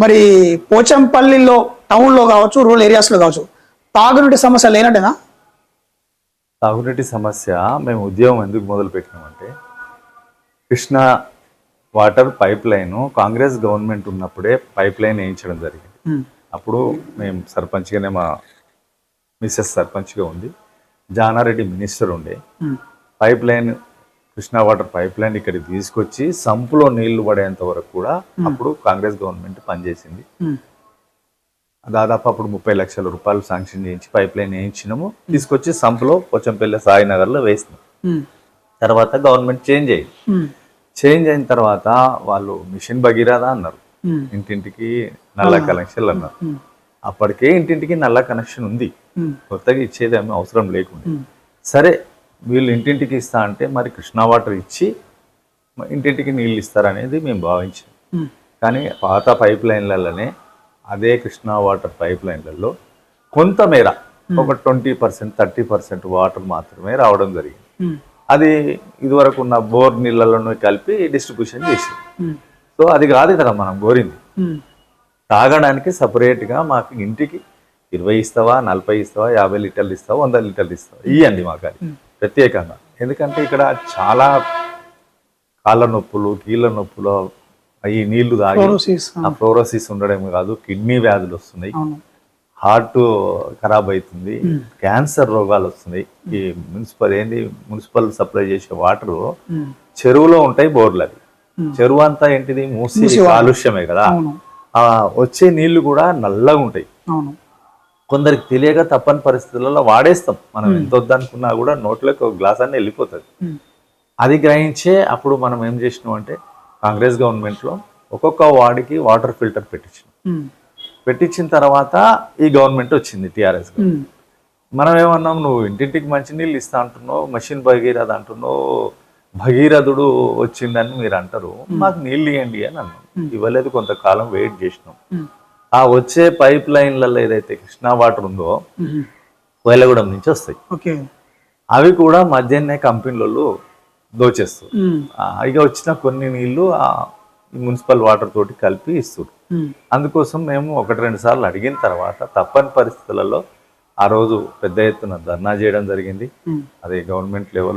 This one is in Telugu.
మరి పోచంపల్లిలో టౌన్లో కావచ్చు రూరల్ ఏరియాస్లో కావచ్చు తాగునీటి సమస్య లేనట్టేనా? తాగునీటి సమస్య మేము ఉద్యోగం ఎందుకు మొదలు పెట్టినామంటే Krishna water pipeline Congress government ఉన్నప్పుడే పైప్ లైన్ వేయించడం జరిగింది. అప్పుడు మేము సర్పంచ్గానే మా మిస్సెస్ సర్పంచ్గా ఉంది. జానారెడ్డి మినిస్టర్ ఉండే. Pipeline Krishna water pipeline ఇక్కడికి తీసుకొచ్చి సంపులో నీళ్ళు పడేంత వరకు కూడా అప్పుడు కాంగ్రెస్ గవర్నమెంట్ పనిచేసింది. దాదాపు అప్పుడు ముప్పై లక్షల రూపాయలు శాంక్షన్ చేయించి పైప్ లైన్ వేయించినాము. తీసుకొచ్చి సంపులో పోచంపల్లి సాయినగర్లో వేసినాం. తర్వాత గవర్నమెంట్ చేంజ్ అయ్యింది. చేంజ్ అయిన తర్వాత వాళ్ళు మిషన్ భగీరథ అన్నారు. ఇంటింటికి నల్ల కనెక్షన్లు అన్నారు. అప్పటికే ఇంటింటికి నల్ల కనెక్షన్ ఉంది. కొత్తగా ఇచ్చేది ఏమీ అవసరం లేకుండా. సరే వీళ్ళు ఇంటింటికి ఇస్తా అంటే మరి కృష్ణా వాటర్ ఇచ్చి ఇంటింటికి నీళ్ళు ఇస్తారనేది మేము భావించాం. కానీ పాత పైప్ లైన్లలోనే అదే కృష్ణా వాటర్ పైప్ లైన్లలో కొంతమేర ఒక twenty percent thirty percent water మాత్రమే రావడం జరిగింది. అది ఇదివరకు ఉన్న బోర్ నీళ్ళలోనే కలిపి డిస్ట్రిబ్యూషన్ చేసి సో అది కాదు కదా మనం కోరింది. తాగడానికి సపరేట్గా మాకు ఇంటికి ఇరవై ఇస్తావా నలభై ఇస్తావా యాభై లీటర్లు ఇస్తావా వంద లీటర్లు ఇస్తావా? ఇవ్వండి మాకు అది. ప్రత్యేకంగా. ఎందుకంటే ఇక్కడ చాలా కాళ్ళ నొప్పులు కీళ్ళ నొప్పులు ఈ నీళ్ళు తాగి ఫ్లోరోసిస్, ఆ ఫ్లోరోసిస్ ఉండడమే కాదు కిడ్నీ వ్యాధులు వస్తున్నాయి. హార్ట్ ఖరాబ్ అవుతుంది క్యాన్సర్ రోగాలు వస్తున్నాయి. ఈ మున్సిపల్ ఏంటి మున్సిపల్ సప్లై చేసే వాటర్ ఉమ్, చెరువులో ఉంటాయి బోర్లు అవి. Hmm. చెరువు అంతా ఏంటిది? మూసి. కాలుష్యమే కదా. ఆ వచ్చే నీళ్ళు కూడా నల్లగా ఉంటాయి. కొందరికి తెలియక తప్పని పరిస్థితులలో వాడేస్తాం. మనం ఎంత వద్దనుకున్నా కూడా నోట్లోకి ఒక గ్లాస్ అన్నీ వెళ్ళిపోతుంది అది గ్రహించే అప్పుడు మనం ఏం చేసినాం అంటే కాంగ్రెస్ గవర్నమెంట్లో ఒక్కొక్క వార్డుకి వాటర్ ఫిల్టర్ పెట్టించినాం. పెట్టించిన తర్వాత ఈ గవర్నమెంట్ వచ్చింది టీఆర్ఎస్ మనం ఏమన్నాం నువ్వు ఇంటింటికి మంచినీళ్ళు ఇస్తా అంటున్నావు మషిన్ భగీరథ అంటున్నావు భగీరథుడు వచ్చిందని మీరు అంటారు మాకు నీళ్ళు ఇవ్వండి అని అన్నాం. ఇవ్వలేదు కొంతకాలం వెయిట్ చేసినాం. ఆ వచ్చే పైప్ లైన్లలో ఏదైతే కృష్ణా వాటర్ ఉందో కోయలగూడెం నుంచి వస్తాయి. ఓకే. అవి కూడా మధ్యాహ్నే కంపెనీలలో దోచేస్తారు. ఇక వచ్చిన కొన్ని నీళ్ళు ఆ మున్సిపల్ వాటర్ తోటి కలిపి ఇస్తారు. అందుకోసం మేము ఒకటి రెండు సార్లు అడిగిన తర్వాత తప్పని పరిస్థితులలో ఆ రోజు పెద్ద ఎత్తున ధర్నా చేయడం జరిగింది. అది గవర్నమెంట్ లెవెల్